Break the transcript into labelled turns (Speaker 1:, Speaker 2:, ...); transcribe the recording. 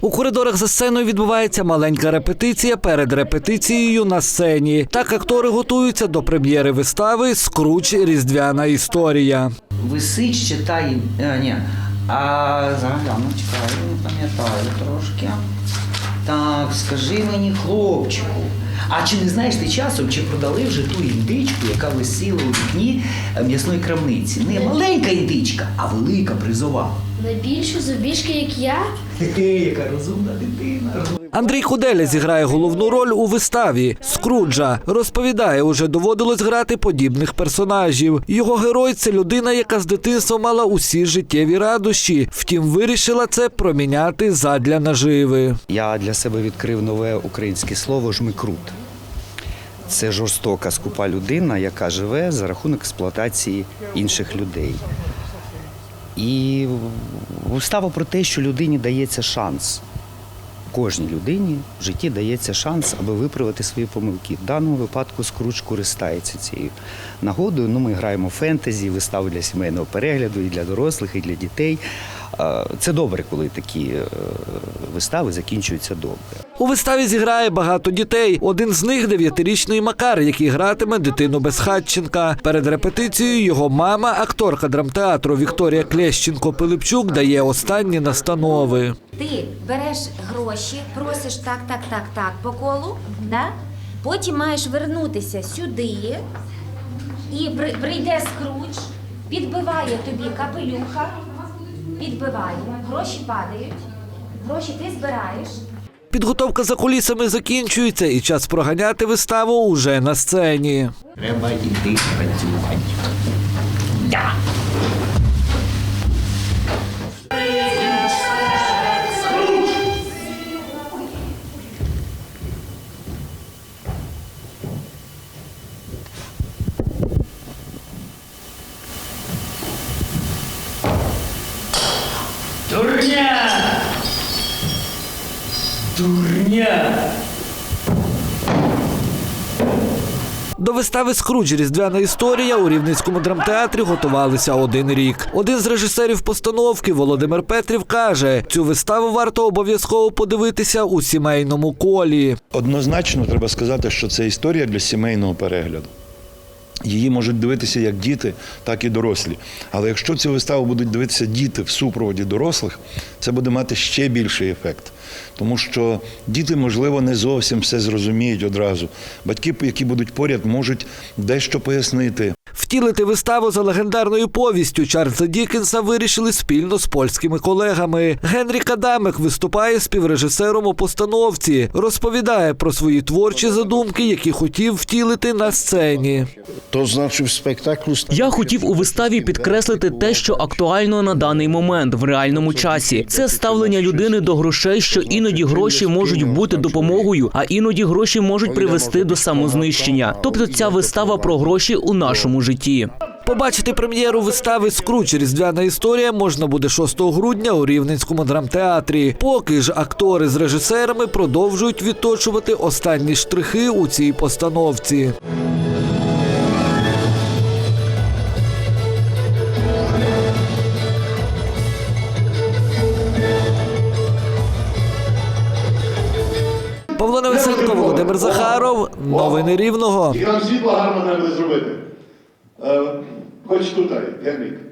Speaker 1: У коридорах за сценою відбувається маленька репетиція перед репетицією на сцені. Так актори готуються до прем'єри вистави Скруч Різдвяна історія.
Speaker 2: Висить, читай. А, ні. А зараз гляну, чекаю, не пам'ятаю трошки. Так, скажи мені, хлопчику. А чи не знаєш ти часом, чи продали вже ту індичку, яка висіла у вікні е, м'ясної крамниці? Не маленька індичка, а велика призова.
Speaker 3: Найбільше зубіжки, як я.
Speaker 2: Яка розумна дитина.
Speaker 1: Андрій Худеля зіграє головну роль у виставі Скруджа. Розповідає, уже доводилось грати подібних персонажів. Його герой це людина, яка з дитинства мала усі життєві радощі. Втім, вирішила це проміняти задля наживи.
Speaker 4: Я для себе відкрив нове українське слово жмикрут. Це жорстока скупа людина, яка живе за рахунок експлуатації інших людей. І вистава про те, що людині дається шанс. Кожній людині в житті дається шанс, аби виправити свої помилки. В даному випадку Скруч користається цією нагодою. Ну, ми граємо фентезі, вистави для сімейного перегляду і для дорослих, і для дітей. Це добре, коли такі е, вистави закінчуються добре.
Speaker 1: У виставі зіграє багато дітей. Один з них дев'ятирічний Макар, який гратиме дитину Безхатченка. Перед репетицією його мама, акторка драмтеатру Вікторія Клещенко Пилипчук, дає останні настанови.
Speaker 5: Ти береш гроші, просиш так, так, так, так по колу, да? потім маєш вернутися сюди, і при- прийде скруч, підбиває тобі капелюха, підбиває, гроші падають, гроші ти збираєш.
Speaker 1: Підготовка за кулісами закінчується, і час проганяти виставу уже на сцені.
Speaker 2: Треба йти працювати. Да. Дурня! Дурня!
Speaker 1: До вистави Скрудж Різдвяна історія у Рівненському драмтеатрі готувалися один рік. Один з режисерів постановки Володимир Петрів каже, цю виставу варто обов'язково подивитися у сімейному колі.
Speaker 6: Однозначно треба сказати, що це історія для сімейного перегляду. Її можуть дивитися як діти, так і дорослі. Але якщо цю виставу будуть дивитися діти в супроводі дорослих, це буде мати ще більший ефект. Тому що діти, можливо, не зовсім все зрозуміють одразу. Батьки, які будуть поряд, можуть дещо пояснити.
Speaker 1: Втілити виставу за легендарною повістю Чарльза Дікенса вирішили спільно з польськими колегами. Генрі Кадамек виступає співрежисером у постановці, розповідає про свої творчі задумки, які хотів втілити на сцені.
Speaker 7: Znaczy w spektaklu
Speaker 8: Я хотів у виставі підкреслити те, що актуально на даний момент в реальному часі. Це ставлення людини до грошей, що іноді гроші можуть бути допомогою, а іноді гроші можуть привести до самознищення. Тобто ця вистава про гроші у нашому житті.
Speaker 1: Побачити прем'єру вистави Скруч Різдвяна історія можна буде 6 грудня у Рівненському драмтеатрі. Поки ж актори з режисерами продовжують відточувати останні штрихи у цій постановці. Павло Невесенко, Володимир Захаров. Новини Рівного.
Speaker 9: І там гарно треба зробити. E, chodź tutaj, Janik.